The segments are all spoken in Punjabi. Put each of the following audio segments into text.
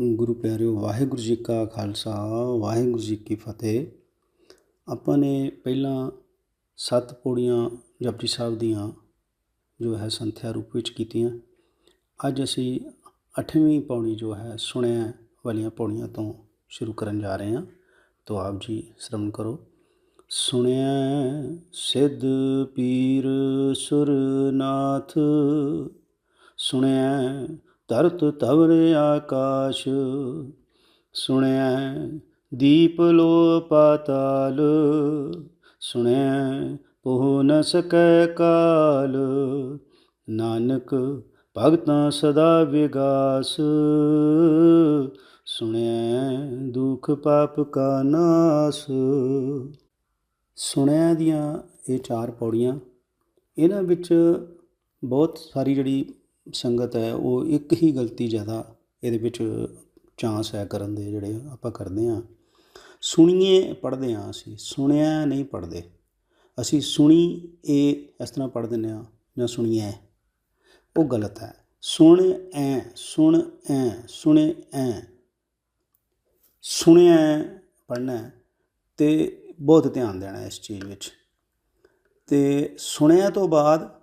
ਗੁਰੂ ਪਿਆਰਿਓ, ਵਾਹਿਗੁਰੂ ਜੀ ਕਾ ਖਾਲਸਾ, ਵਾਹਿਗੁਰੂ ਜੀ ਕੀ ਫਤਿਹ। ਆਪਾਂ ਨੇ ਪਹਿਲਾਂ ਸੱਤ ਪੌੜੀਆਂ ਜਪਜੀ ਸਾਹਿਬ ਦੀਆਂ ਜੋ ਹੈ ਸੰਥਿਆ ਰੂਪ ਵਿੱਚ ਕੀਤੀਆਂ। ਅੱਜ ਅਸੀਂ ਅੱਠਵੀਂ ਪੌੜੀ ਜੋ ਹੈ ਸੁਣਿਆ ਵਾਲੀਆਂ ਪੌੜੀਆਂ ਤੋਂ ਸ਼ੁਰੂ ਕਰਨ ਜਾ ਰਹੇ ਹਾਂ। ਤੋ ਆਪ ਜੀ ਸ਼ਰਵਣ ਕਰੋ। ਸੁਣਿਆ ਸਿੱਧ ਪੀਰ ਸੁਰਨਾਥ, ਸੁਣਿਆ ਧਰਤ ਧਵਰ ਆਕਾਸ਼ ਸੁਣਿਆ ਦੀਪ ਲੋ ਪਾਤਾਲ ਸੁਣਿਆ ਪਹੁ ਨ ਸਕੈ ਕਾਲ। ਨਾਨਕ ਭਗਤਾਂ ਸਦਾ ਵਿਗਾਸ ਸੁਣਿਆ ਦੁਖ ਪਾਪ ਕਾ ਨਾਸ। ਸੁਣਿਆ ਦੀਆਂ ਇਹ ਚਾਰ ਪੌੜੀਆਂ, ਇਹਨਾਂ ਵਿੱਚ ਬਹੁਤ ਸਾਰੀ ਜਿਹੜੀ ਸੰਗਤ ਹੈ, ਉਹ ਇੱਕ ਹੀ ਗਲਤੀ ਜ਼ਿਆਦਾ ਇਹਦੇ ਵਿੱਚ ਚਾਂਸ ਹੈ ਕਰਨ ਦੇ ਜਿਹੜੇ ਆਪਾਂ ਕਰਦੇ ਹਾਂ। ਸੁਣੀਏ, ਪੜ੍ਹਦੇ ਹਾਂ ਅਸੀਂ। ਸੁਣਿਆ ਨਹੀਂ ਪੜ੍ਹਦੇ। ਅਸੀਂ ਸੁਣੀ, ਇਹ ਇਸ ਤਰ੍ਹਾਂ ਪੜ੍ਹ ਦਿੰਦੇ ਹਾਂ, ਜਾਂ ਸੁਣੀਏ ਉਹ ਗਲਤ ਹੈ। ਸੁਣ ਐ ਸੁਣ ਐ, ਸੁਣੇ ਐ। ਸੁਣਿਆ, ਪੜ੍ਹਨਾ ਤੇ ਬਹੁਤ ਧਿਆਨ ਦੇਣਾ ਇਸ ਚੀਜ਼ ਵਿੱਚ। ਤੇ ਸੁਣਿਆ ਤੋਂ ਬਾਅਦ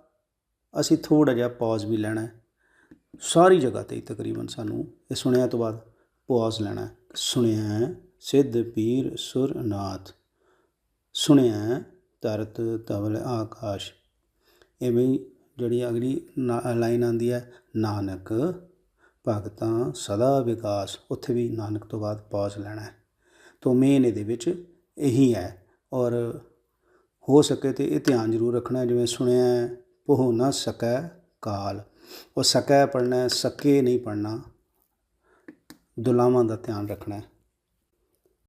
ਅਸੀਂ ਥੋੜਾ ਜਿਹਾ ਪੌਜ਼ ਵੀ ਲੈਣਾ ਹੈ। ਸਾਰੀ ਜਗ੍ਹਾ ਤੇ ਤਕਰੀਬਨ ਸਾਨੂੰ ਇਹ ਸੁਣਿਆ ਤੋਂ ਬਾਅਦ ਪੌਜ਼ ਲੈਣਾ ਹੈ। ਸੁਣਿਆ ਸਿੱਧ ਪੀਰ ਸੁਰਨਾਥ। ਸੁਣਿਆ ਤਰਤ ਤਵਲ ਆਕਾਸ਼। ਐਵੇਂ ਜਿਹੜੀ ਅਗਲੀ ਲਾਈਨ ਆਂਦੀ ਹੈ, ਨਾਨਕ ਭਗਤਾਂ ਸਦਾ ਵਿਕਾਸ। ਉੱਥੇ ਵੀ ਨਾਨਕ ਤੋਂ ਬਾਅਦ ਪੌਜ਼ ਲੈਣਾ ਹੈ। ਤੋਂ ਮੇਨ ਇਹਦੇ ਵਿੱਚ ਇਹੀ ਹੈ। ਔਰ ਹੋ ਸਕੇ ਤੇ ਇਹ ਧਿਆਨ ਜ਼ਰੂਰ ਰੱਖਣਾ ਜਿਵੇਂ ਸੁਣਿਆ ਉਹ ਨਾ ਸਕੈ ਕਾਲ। ਉਹ ਸਕੈ ਪੜਨਾ ਸਕੇ ਨਹੀਂ ਪੜਨਾ ਦੁਲਾਵਾਂ ਦਾ ਧਿਆਨ ਰੱਖਣਾ।